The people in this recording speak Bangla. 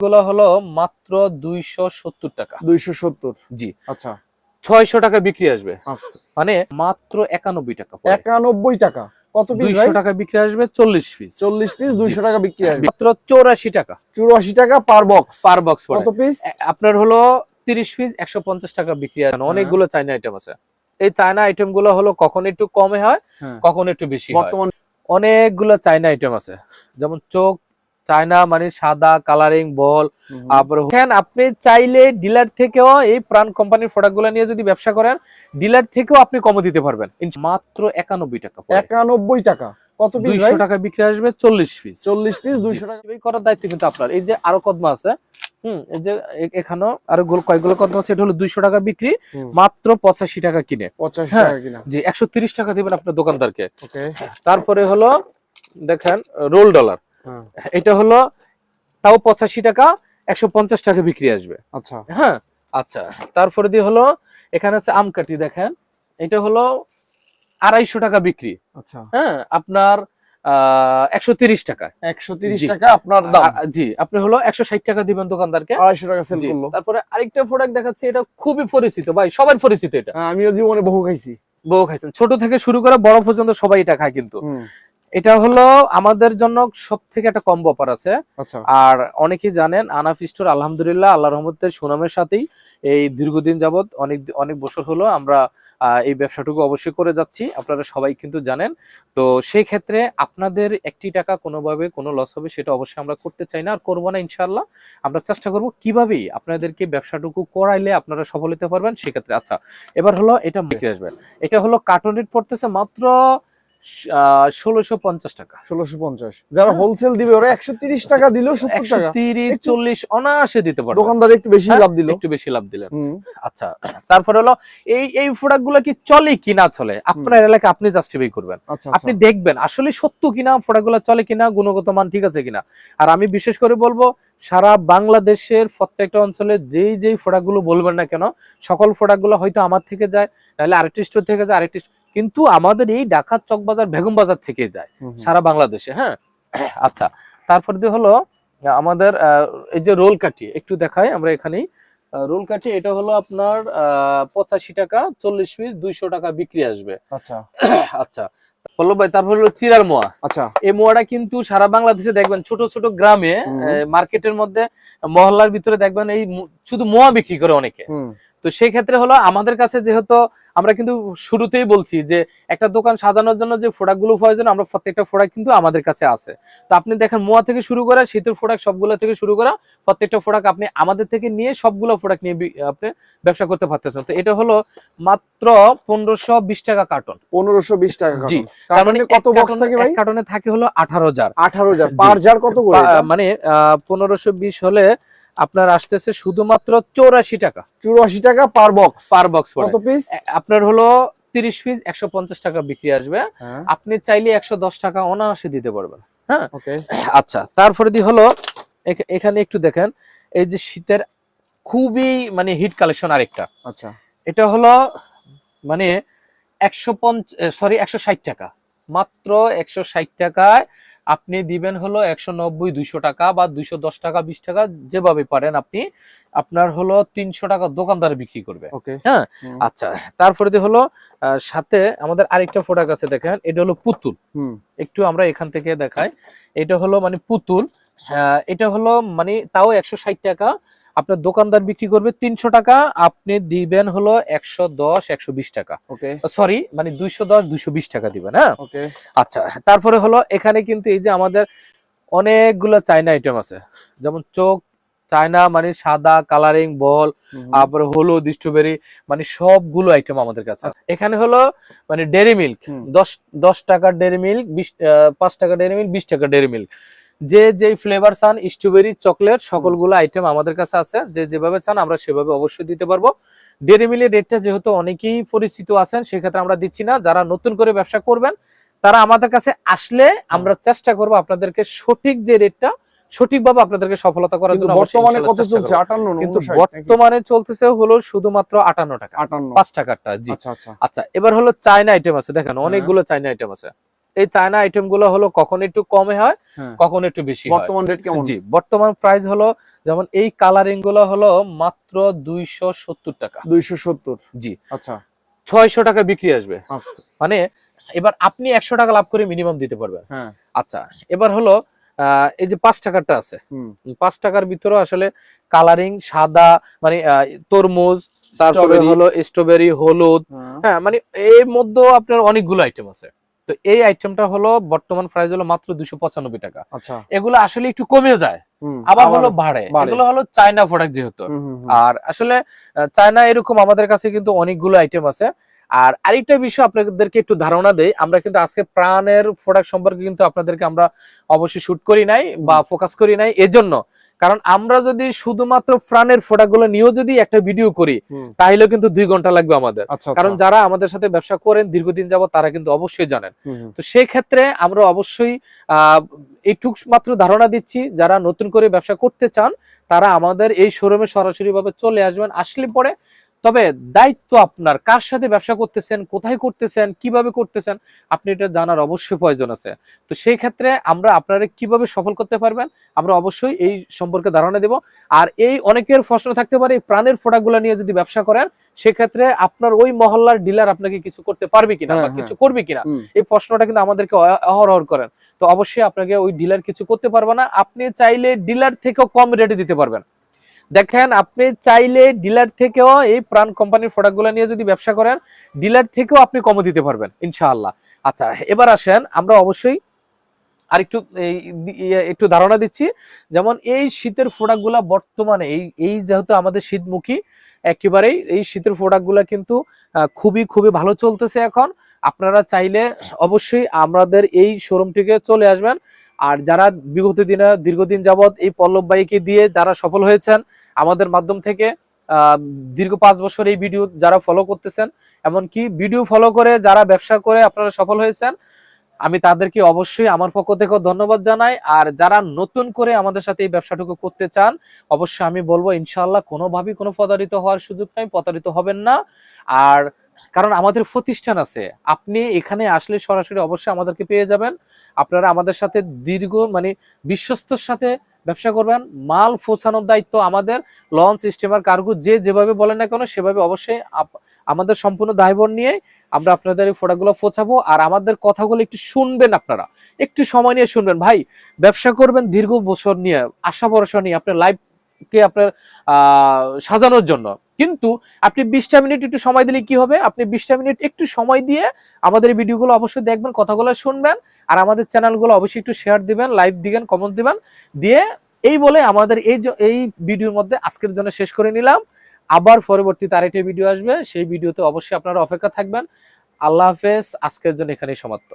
গুলো হলো মাত্র দুইশো সত্তর টাকা। দুইশো সত্তর? জি। আচ্ছা। ছয়শো টাকা বিক্রি আসবে। আচ্ছা। মানে মাত্র একানব্বই টাকা একানব্বই টাকা। কত পিস টাকা বিক্রি আসবে চল্লিশ পিস চল্লিশ পিস দুইশো টাকা বিক্রি আসবে। মাত্র চৌরাশি টাকা। চুরাশি টাকা পার বক্স পার বক্স কত পিস আপনার হলো তিরিশ পিস একশো পঞ্চাশ টাকা বিক্রি আসবে। অনেকগুলো চাইনা আইটেম আছে। এই চায়না আইটেমগুলো হলো কখন একটু কমে হয় হ্যাঁ। কখন একটু বেশি হয়। অনেকগুলো চাইনা আইটেম আছে। যেমন চোখ চায়না মানে সাদা কালারিং বল তারপরে এখানে আপনি চাইলে ডিলার থেকেও এই প্রাণ কোম্পানির প্রোডাক্ট নিয়ে যদি ব্যবসা করেন ডিলার থেকেও আপনি কমে দিতে পারবেন। মাত্র একানব্বই টাকা একানব্বই টাকা। কত পিস টাকা বিক্রি আসবে চল্লিশ পিস চল্লিশ পিস দুইশো টাকা। করার দায়িত্ব কিন্তু আপনার। এই যে আরও কদমা আছে হুম এই যে আরও গোল হলো দুইশো টাকা বিক্রি মাত্র পঁচাশি টাকা কিনে। হ্যাঁ। টাকা কিনা। জি একশো তিরিশ টাকা দিবেন আপনার দোকানদারকে। ওকে তারপরে হলো দেখেন রোল ডলার হ্যাঁ এটা হলো তাও পঁচাশি টাকা একশো পঞ্চাশ টাকা বিক্রি আসবে। আচ্ছা। হ্যাঁ আচ্ছা। তারপরে দিয়ে হলো এখানে আছে আমকাটি দেখেন। এটা হলো আড়াইশো টাকা বিক্রি। আচ্ছা। হ্যাঁ আপনার একশো তিরিশ টাকা। একশো তিরিশ টাকা আপনার দাম। জি আপনি হলো একশো ষাট টাকা দিবেন দোকানদারকে। আড়াইশো টাকা সেল করল। তারপরে আরেকটা প্রোডাক্ট দেখাচ্ছি এটা খুবই পরিচিত। ভাই সবার পরিচিত এটা। হ্যাঁ, আমিও জীবনে বহু খাইছি। বউ খাইছেন। ছোট থেকে শুরু করে বড় পর্যন্ত সবাই এটা খায় কিন্তু। এটা হলো আমাদের জন্য সব থেকে একটা কম ব্যাপার আছে। আচ্ছা। আর অনেকেই জানেন আনাফ স্টোর আলহামদুলিল্লাহ আল্লাহ রহমতের সুনামের সাথেই এই দীর্ঘদিন যাবত অনেক অনেক বছর হলো আমরা এই ব্যবসাটুকু অবশ্যই করে যাচ্ছি। আপনারা সবাই কিন্তু জানেন। তো সেই ক্ষেত্রে আপনাদের একটি টাকা কোনোভাবে কোনো লস হবে সেটা অবশ্যই আমরা করতে চাই না আর করব না ইনশাল্লাহ আমরা চেষ্টা করব কীভাবে আপনাদেরকে ব্যবসাটুকু করাইলে আপনারা সফল হতে পারবেন সেক্ষেত্রে আচ্ছা। এবার হলো এটা বিক্রি আসবেন এটা হলো কার্টন রেট পড়তেছে মাত্র ষোলোশো পঞ্চাশ টাকা। ষোলোশো পঞ্চাশ। যারা। হোলসেল দিবে ওরা একশো তিরিশ টাকা দিলেও সত্তর টাকা। তিরিশ চল্লিশ অনায়াসে দিতে পারবেন দোকানদার একটু বেশি লাভ দিল। একটু বেশি লাভ দিলেন। আচ্ছা তারপরে হলো এই এই প্রোডাক্টগুলো কি চলে কি না চলে? আপনার এলাকায় আপনি জাস্টিফাই করবেন। আচ্ছা আপনি দেখবেন আসলে সত্য কিনা প্রোডাক্টগুলো চলে কিনা গুণগত মান ঠিক আছে কিনা। আর আমি বিশেষ করে বলব সারা বাংলাদেশের প্রত্যেকটা অঞ্চলে যেই যেই গুলো বলবেন না কেন সকলগুলো হয়তো আমার থেকে যায় নাহলে আরেকটি স্টোর থেকে যায় আরেকটি কিন্তু আমাদের এই ঢাকা চকবাজার বেগম বাজার থেকে যায়। সারা বাংলাদেশে হ্যাঁ? আচ্ছা তারপর দিয়ে হলো আমাদের এই যে রোল কাঠি একটু দেখাই আমরা এখানেই। রোল কাঠি এটা হলো আপনার পঁচাশি টাকা চল্লিশ পিস দুইশো টাকা বিক্রি আসবে। আচ্ছা। আচ্ছা পল্লব ভাই তারপর হলো চিরার মোয়া। আচ্ছা। এই মোয়াটা কিন্তু সারা বাংলাদেশে দেখবেন ছোট ছোট গ্রামে মার্কেটের মধ্যে মহল্লার ভিতরে দেখবেন এই শুধু মোয়া বিক্রি করে অনেকে। তো সেই ক্ষেত্রে হলো আমাদের কাছে যেহেতু আমরা কিন্তু শুরুতেই বলছি যে একটা দোকান সাজানোর জন্য যে প্রোডাক্টগুলো প্রয়োজন আমরা প্রত্যেকটা প্রোডাক্ট কিন্তু আমাদের কাছে আছে। তো আপনি দেখেন মোয়া থেকে শুরু করে শীতের প্রোডাক্ট সবগুলো থেকে শুরু করা প্রত্যেকটা প্রোডাক্ট আপনি আমাদের থেকে নিয়ে সবগুলো প্রোডাক্ট নিয়ে আপনি ব্যবসা করতে পারতেছেন। তো এটা হলো মাত্র পনেরোশো বিশ টাকা কার্টন। পনেরোশো বিশ টাকা জি তার মানে কত বক্স থাকে ভাই? কার্টনে থাকে হলো আঠারো হাজার। আঠারো হাজার। পার জার কত মানে পনেরোশো বিশ হলে আপনার আসতেছে শুধুমাত্র চৌরাশি টাকা। চুরাশি টাকা পার বক্স পার বক্স কত পিস আপনার হলো তিরিশ পিস একশো পঞ্চাশ টাকা বিক্রি আসবে। আপনি চাইলে একশো দশ টাকা অনায়াসে দিতে পারবেন। হ্যাঁ? আচ্ছা তারপরে দিয়ে হলো এখানে একটু দেখেন এই যে শীতের খুবই মানে হিট কালেকশন আরেকটা। আচ্ছা। এটা হলো মানে একশো পঞ্চ সরি একশো ষাট টাকা। মাত্র একশো ষাট টাকায় আপনি দিবেন হলো একশো নব্বই দুইশো টাকা বা দুইশো দশ টাকা বিশ টাকা যেভাবে পারেন আপনি। আপনার হলো তিনশো টাকা দোকানদার বিক্রি করবে। ওকে। হ্যাঁ? আচ্ছা তারপরে হলো সাথে আমাদের আরেকটা প্রোডাক্ট আছে দেখেন এটা হলো পুতুল। একটু আমরা এখান থেকে দেখাই। এটা হলো মানে পুতুল এটা হলো মানে তাও একশো ষাট টাকা আপনার দোকানদার বিক্রি করবে তিনশো টাকা আপনি দিবেন হলো একশো দশ একশো বিশ টাকা। ওকে। সরি মানে দুইশো দশ দুইশো বিশ টাকা দিবেন হ্যাঁ? আচ্ছা তারপরে হলো এখানে কিন্তু এই যে আমাদের অনেকগুলো চাইনা আইটেম আছে। যেমন চোখ চায়না মানে সাদা কালারিং বল তারপরে হলুদ স্ট্রবেরি মানে সবগুলো আইটেম আমাদের কাছে এখানে হলো মানে ডেরি মিল্ক দশ দশ টাকার ডেরি মিল্ক বিশ পাঁচ টাকা ডেরি মিল্ক বিশ টাকা ডেরি মিল্ক যে যে ফ্লেভার চান স্ট্রবেরি চকলেট সকলগুলো আইটেম আমাদের কাছে আছে। যে যেভাবে চান আমরা সেভাবে অবশ্যই দিতে পারব। ডেরি মিলের রেটটা যেহেতু অনেকেই পরিচিত আছেন সেক্ষেত্রে আমরা দিচ্ছি না। যারা নতুন করে ব্যবসা করবেন তারা আমাদের কাছে আসলে আমরা চেষ্টা করব আপনাদেরকে সঠিক যে রেটটা সঠিকভাবে আপনাদেরকে সফলতা করার জন্য বর্তমানে কত চলছে করব। আটান্ন না কিন্তু বর্তমানে চলতেছে হলো শুধুমাত্র আটান্ন টাকা। আটান্ন। পাঁচ টাকারটা জি। আচ্ছা আচ্ছা। আচ্ছা এবার হলো চায়না আইটেম আছে। দেখেন অনেকগুলো চায়না আইটেম আছে। এই চায়না আইটেমগুলো হলো কখন একটু কমে হয় হ্যাঁ। কখন একটু বেশি বর্তমান রেট কেমন? জি বর্তমান প্রাইস হলো যেমন এই কালারিংগুলো হলো মাত্র দুইশো সত্তর টাকা। দুইশো সত্তর? জি। আচ্ছা। ছয়শো টাকা বিক্রি আসবে। মানে এবার আপনি একশো টাকা লাভ করে মিনিমাম দিতে পারবেন। হ্যাঁ। আচ্ছা এবার হলো আহ, এই যে পাঁচ টাকারটা আছে। পাঁচ টাকার ভিতরে আসলে কালারিং সাদা মানে তরমুজ তারপরে হলো স্ট্রবেরি হলুদ হ্যাঁ। হ্যাঁ মানে এর মধ্যেও আপনার অনেকগুলো আইটেম আছে। তো এই আইটেমটা হলো বর্তমান প্রাইস হলো মাত্র দুশো পঁচানব্বই টাকা। আচ্ছা। এগুলো আসলে একটু কমে যায় আবার হলো বাড়ে। এগুলো হলো চায়না প্রোডাক্ট যেহেতু। আর আসলে চায়না এরকম আমাদের কাছে কিন্তু অনেকগুলো আইটেম আছে। আর আরেকটা বিষয় আপনাদেরকে একটু ধারণা দেই আমরা কিন্তু আজকে প্রাণের প্রোডাক্ট সম্পর্কে কিন্তু আপনাদেরকে আমরা অবশ্যই শুট করি নাই বা ফোকাস করি নাই। এজন্য কারণ আমরা যদি শুধুমাত্র প্রাণের ফোটাগুলো গুলো নিয়েও যদি একটা ভিডিও করি। তাহলে কিন্তু দুই ঘণ্টা লাগবে আমাদের আচ্ছা কারণ আচ্ছা। যারা আমাদের সাথে ব্যবসা করেন দীর্ঘদিন যাব তারা কিন্তু অবশ্যই জানেন। তো সেই ক্ষেত্রে আমরা অবশ্যই আহ, এইটুক মাত্র ধারণা দিচ্ছি যারা নতুন করে ব্যবসা করতে চান তারা আমাদের এই শোরুমে সরাসরি ভাবে চলে আসবেন আসলে পরে তবে দায়িত্ব আপনার। কার সাথে ব্যবসা করতেছেন কোথায় করতেছেন কীভাবে করতেছেন আপনি এটা জানার অবশ্যই প্রয়োজন আছে। তো সেই ক্ষেত্রে আমরা আপনারা কীভাবে সফল করতে পারবেন আমরা অবশ্যই এই সম্পর্কে ধারণা দেব। আর এই অনেকের প্রশ্ন থাকতে পারে এই প্রাণের প্রোডাক্টগুলো নিয়ে যদি ব্যবসা করেন সেক্ষেত্রে আপনার ওই মহল্লার ডিলার আপনাকে কিছু করতে পারবে কিনা বা হ্যাঁ, কিছু করবে কিনা এই প্রশ্নটা কিন্তু আমাদেরকে অ- অহরহ করেন। তো অবশ্যই আপনাকে ওই ডিলার কিছু করতে পারবে না আপনি চাইলে ডিলার থেকেও কম রেটে দিতে পারবেন। দেখেন, আপনি চাইলে ডিলার থেকেও এই প্রাণ কোম্পানির প্রোডাক্টগুলো নিয়ে যদি ব্যবসা করেন ডিলার থেকেও আপনি কমে দিতে পারবেন, ইনশাআল্লাহ। আচ্ছা এবার আসেন, আমরা অবশ্যই এই দি- ইয়ে একটু ধারণা দিচ্ছি। যেমন এই শীতের প্রোডাক্টগুলা বর্তমানে, এই এই যেহেতু আমাদের শীতমুখী, একেবারেই এই শীতের প্রোডাক্টগুলা কিন্তু খুবই খুবই ভালো চলতেছে এখন। আপনারা চাইলে অবশ্যই আমাদের এই শোরুমটিকে চলে আসবেন। আর যারা বিগত দিনে, দীর্ঘদিন যাবৎ এই পল্লব বাইকে দিয়ে যারা সফল হয়েছেন আমাদের মাধ্যম থেকে দীর্ঘ পাঁচ বছর এই ভিডিও যারা ফলো করতেছেন, এমনকি ভিডিও ফলো করে যারা ব্যবসা করে আপনারা সফল হয়েছেন, আমি তাদেরকে অবশ্যই আমার পক্ষ থেকেও ধন্যবাদ জানাই। আর যারা নতুন করে আমাদের সাথে এই ব্যবসাটুকু করতে চান, অবশ্যই আমি বলব, ইনশাআল্লাহ কোনোভাবেই কোনো প্রতারিত হওয়ার সুযোগ নাই, প্রতারিত হবেন না। আর কারণ আমাদের প্রতিষ্ঠান আছে, আপনি এখানে আসলে সরাসরি অবশ্যই আমাদেরকে পেয়ে যাবেন। আপনারা আমাদের সাথে দীর্ঘ মানে বিশ্বস্তর সাথে ব্যবসা করবেন, মাল ফোসানোর দায়িত্ব আমাদের লঞ্চ স্টিমার কার্গো যে যেভাবে বলেন না কেন, সেভাবে অবশ্যই আমাদের সম্পূর্ণ দায়বর নিয়ে আমরা আপনাদের এই ফোটাগুলো পৌঁছাবো আর আমাদের কথাগুলো একটু শুনবেন আপনারা, একটু সময় নিয়ে শুনবেন। ভাই, ব্যবসা করবেন দীর্ঘ বছর নিয়ে, আশা ভরসা নিয়ে, আপনার লাইফকে আপনার সাজানোর জন্য। কিন্তু আপনি বিশটা মিনিট একটু সময় দিলে কি হবে? আপনি বিশটা মিনিট একটু সময় দিয়ে আমাদের ভিডিওগুলো অবশ্যই দেখবেন, কথাগুলো শুনবেন, আর আমাদের চ্যানেলগুলো অবশ্যই একটু শেয়ার দিবেন লাইভ দিবেন কমেন্ট দিবেন। দিয়ে এই বলে আমাদের এই এই ভিডিওর মধ্যে আজকের জন্য শেষ করে নিলাম। আবার পরবর্তীতে আরেকটি ভিডিও আসবে। সেই ভিডিওতে অবশ্যই আপনারা অপেক্ষা থাকবেন। আল্লাহ হাফেজ, আজকের জন্য এখানেই সমাপ্ত।